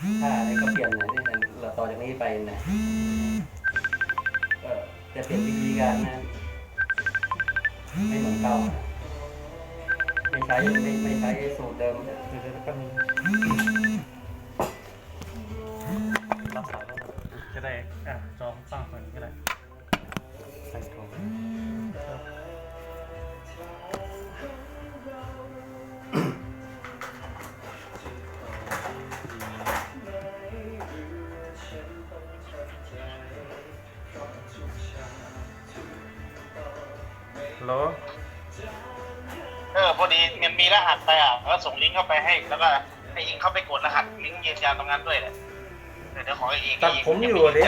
ถ้าอะไรก็เปลี่ยนนะนี่เราต่อจากนี้ไปนะจะเปลี่ยนวิธีการนะไม่เหมือนเก่าไม่ใช้ไม่ไม่ใช้สูตรเดิมคือก็มีรับสายจะได้อะ โหลเออพอดีมันมีรหัสไปอะแล้วส่งลิงก์เข้าไปให้ แล้วก็ให้อิงเข้าไปกดรหัสลิงก์ยืนยันตรงนั้นด้วยแหละเดี๋ยวเดี๋ยวขออิงตัดผมอยู่เด้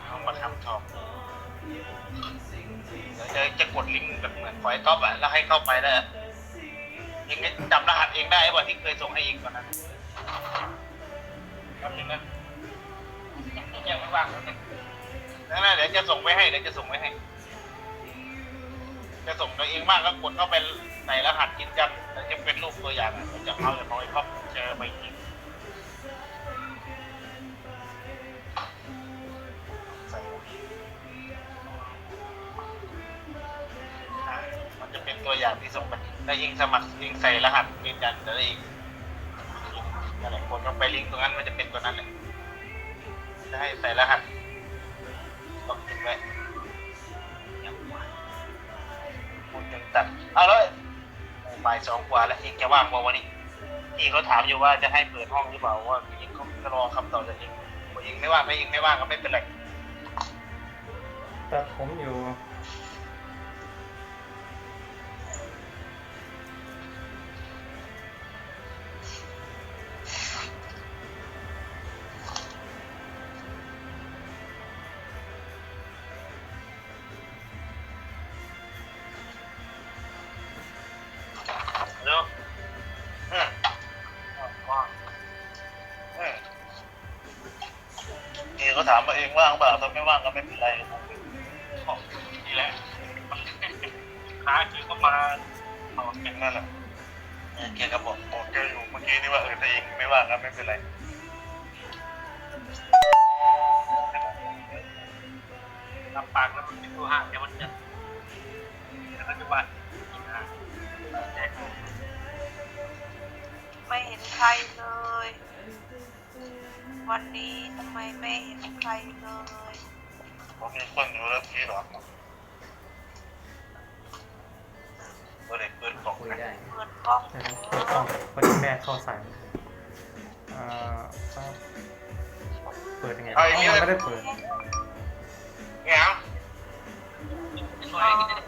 เอามาทำชอบเดี๋ยวจะกดลิงก์แบบเหมือนไฟก๊อปอะแล้วให้เข้าไปได้อิงจำรหัสเองได้ป่ะที่เคยส่งให้อิงก่อนนั้นแป๊บนึงนะยังไม่ว่าง แล้วนะเดี๋ยวจะส่งไปให้เดี๋ยวจะส่งไปให้ จะส่งตัวเองมากก็กดเข้าไปในรหัสยืนยันแล้วจะเป็นรูปตัวอย่างอะผมจะเอาจากของไอ้ครอบเจอไปอีกใส่อะมันจะเป็นตัวอย่างที่ส่งไปแล้วยิงสมัครยิงใส่รหัสยืนยันแล้วเองอะไรกดเข้าไปลิงก์ตรงนั้นมันจะเป็นตัวนั้นเลยจะให้ใส่รหัส ต้องทิ้งไว้พูดถึงตัดเอาเลยบ่ายสองกว่าแล้วเองจะว่างบ่วันนี้พี่เขาถามอยู่ว่าจะให้เปิดห้องหรือเปล่าว่าเองเขาจะรอคำตอบจากเองเองไม่ว่างไม่เองไม่ว่างก็ไม่เป็นไรแต่ผมอยู่ ถามว่าเองว่างเปล่าถ้าไม่ว่างก็ไม่เป็นไรบอกนี่แหละค้าคือก็มาเอาเป็นนั่นแหละเออแกก็บอกบอกแกอยู่เมื่อกี้นี่ว่าเออถ้าเองไม่ว่างก็ไม่เป็นไรลำปางแล้วมันเป็นตัวห้างเดี๋ยวมันจะแล้วก็จะว่าอีกห้ วันนี้ทำไมไม่เห็นใครเลยผมมีคนอยู่แล้วพี่หรอก็เลยเปิดกล่องคุยนะได้เปิดกล้องใช่ไหมถูกต้องพอดีแม่เข้าสายอ่าครับเปิดยังไงอ๋อยังไม่ได้เปิดเงี้ยเ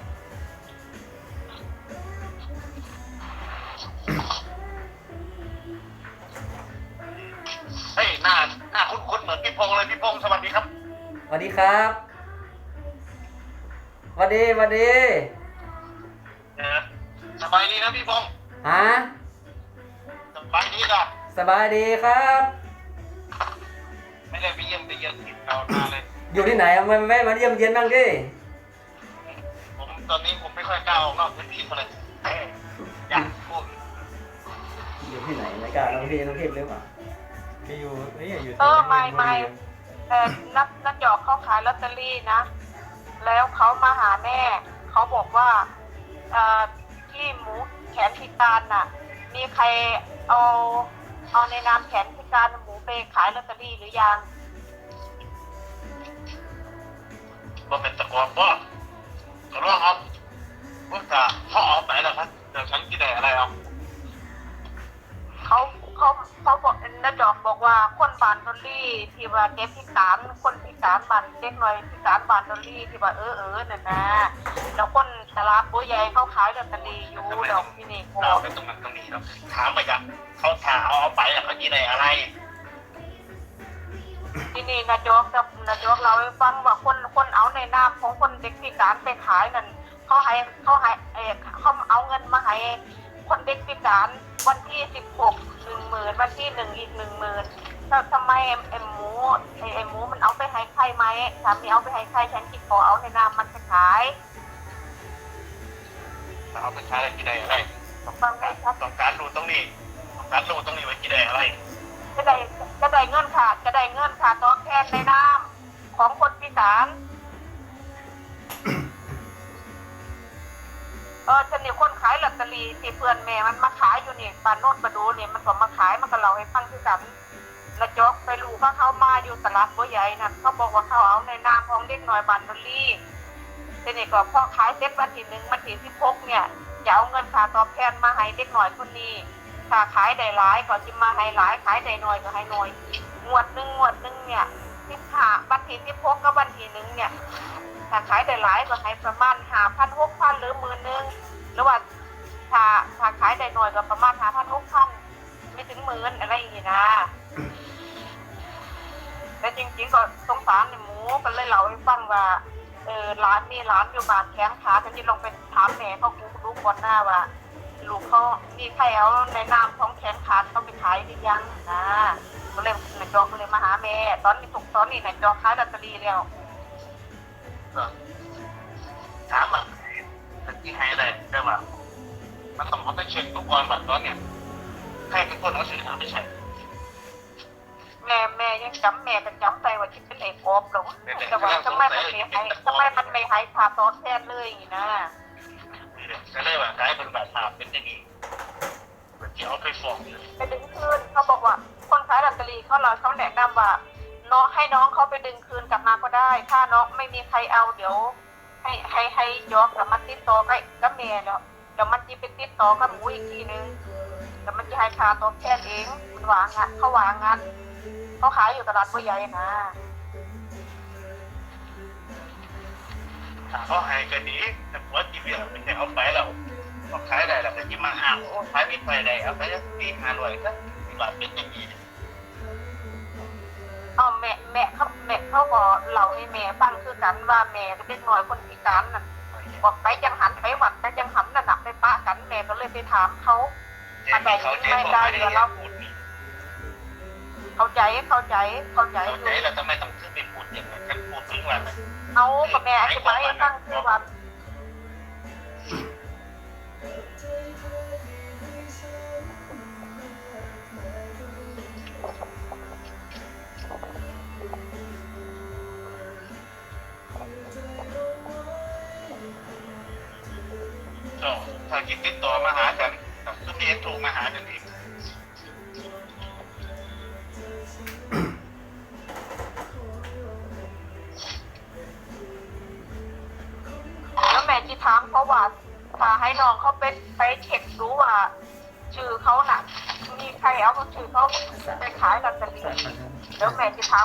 ดีครับสวัสดีสวัสดีเออสบายดีนะพี่พงษ์ฮะสบายดีนะสบายดีครับ ไม่ได้ไปเยี่ยมไปเยี่ยมติดเรานานเลย อยู่ที่ไหนเอามาแม่มาเยี่ยมเยียนบ้างดิผมตอนนี้ผมไม่ค่อยกล้าออกนอกพื้นที่เลยอยากพูดอยู่ที่ไหนไม่กล้าน้องพี่น้องพี่หรือเปล่ามีอยู่นี่อยู่เออไม่ไม่ แต่นับนับหยอกเขาขายลอตเตอรี่นะ แล้วเขามาหาแม่ เขาบอกว่าเอ่อที่หมูแขนพิการน่ะ มีใครเอาเอาในนามแขนพิการหมูไปขายลอตเตอรี่หรือยังว่าเป็นตะกอนก็ก็ร้องเอาว่าจะเขาเอาไปแล้วครับเดี๋ยวฉันกินได้อะไรเอาเขา เขาเขาบอกนักดอกบอกว่าคนบานดอลลี่ที่ว่าเด็กพิการคนพิการบานเด็กน้อยพิการบานดอลลี่ที่ว่าเออเออน่ะนะแล้วคนตลาดปัวใหญ่เขาขายลอตเตอรี่อยู่ดอกที่นี่โคเราไม่ตรงนั้นตรงนี้เราถามไปจ้ะเขาถามเอาเอาไปแล้วเขากินได้อะไรที่นี่นาจอกกับนาจอกเราให้ฟังว่าคนคนเอาในนามของคนเด็กพิการไปขายนั่นเขาให้เขาให้เออเขาเอาเงินมาให้คนเด็กพิการวันที่สิบหก หนึ่งหมื่นวันที่หนึ่งอีกหนึ่งหมื่นแล้วทำไมเอ็มเอ็มหมูไอเอ็มหมูมันเอาไปให้ใครไหมสามีเอาไปให้ใครฉันคิดขอเอาในนามมันไปขายเอาไปใช้แล้วกินได้อะไรฟังไหมครับต้องการรู้ตรงนี้ต้องการรู้ตรงนี้ไว้กินได้อะไรจะได้จจะได้เงินค่ะจะได้เงินค่ะตอบแทนในนามของคนพิการ เออจะนี่คนขายลอตเตอรี่ที่เพื่อนแม่มันมาขายอยู่นี่ปานโนดมาดูนี่มันก็มาขายมันก็เล่าให้ฟังคือกันล้วจอกไปรู้ว่าเขามาอยู่ตลาดบัวใหญ่นั่นเขาบอกว่าเขาเอาในนามของเด็กน้อยบานดลี่ทีนี้ก็พอขายเสร็จวันที่หนึ่งวันที่สิบหกเนี่ยจะเอาเงินค่าตอบแทนมาให้เด็กน้อยคนนี้ถ้าขายได้หลายก็จะมาให้หลายขายได้น้อยก็ให้น้อยงวดหนึ่งงวดหนึ่งเนี่ยสิบห้าวันที่สิบหกกับวันที่หนึ่งเนี่ยถ้าขายได้หลายก็ให้ประมาณห้าพันหกพันหรือหมื่นหนึ่ง หรือว่าถ้าถ้าขายได้น้อยก็ประมาณหาพันหกพันไม่ถึงหมื่นอะไรอย่างนี้นะแต่จริงๆก็สงสารในหมูก็เลยเล่าให้ฟังว่าเออร้านนี่ร้านอยู่บานแข้งขาฉันจะลองไปถามแม่เขากูรู้ก่อนหน้าว่าลูกเขามีใครเอาในนามของแขนขาดเขาไปขายหรือยังนะก็เลยนายจอกก็เลยมาหาแม่ ตอนนี้ถูกตอนนี้นายจอกขายลอตเตอรี่แล้วถามอะ ที่ให้ได้ได้ว่ามันต้องเอาไปเช็คทุกวันแบบตอนเนี้ยใครเป็นคนเอาสินค้าไปใช้แม่แม่ยังจำแม่ก็จำไปว่าที่เป็นเอกโอบหรอกแต่ว่าทำไมมันไม่ให้ทำไมมันไม่ให้ขาตอนแทนเลยอย่างนี้นะก็เลยว่ากลายเป็นแบบถามเป็นอย่างนี้แบบที่เอาไปฟ้องเลยไปดึงคืนเขาบอกว่า คนขายลอตเตอรี่เขาเราเขาแนะนำว่าน้องให้น้องเขาไปดึงคืนกลับมาก็ได้ ถ้าน้องไม่มีใครเอาเดี๋ยว ให้ให้ให้ยกกับมันติดต่อไปกับแม่แล้วเดี๋ยวมันจะไปติดต่อกับหมูอีกทีนึงเดี๋ยวมันจะให้ค่าตอบแทนเองมันวางงานเขาวางงานเขาขายอยู่ตลาดบัวใหญ่นะถามเขาให้ก็ดีแต่ผัวจีเบียไม่ใช่เอาไปแล้วก็ขายได้แล้วก็ยิ้มมาอ้างโอ้ขายไม่ไปได้เอาไปสักสี่ห้าร้อยก็บาทเป็นอย่างนี้เอาแม่แม่เขา แม่เขาบอกเล่าให้แม่ฟังคือกันว่าแม่ก็เด็กน้อยคนพิการนั่นบอกไปจังหันไปหวัดไปจังหันนั่นน่ะไปปะกันแม่ก็เลยไปถามเขาเจ๊เขาเจ๊บอกไม่ได้เรียกพูดนี่เข้าใจเข้าใจเข้าใจเข้าอใจยู่แล้วทำไมต้องซื้อไปพูดอย่างนั้นฉันพูดถึงว่าเอากับแม่อธิบายให้ฟังคือว่า ก็ถ้าคิดติดต่อมาหาฉันก็เรียนถูกมาหาฉันอีกแล้วแม่ที่ถามเพราะว่าถ้าให้น้องเขาไปไปเช็คดูว่า ชื่อเขาน่ะมีใครเอาชื่อเขาไปขายลอตเตอรี่แล้วแม่ที่ถาม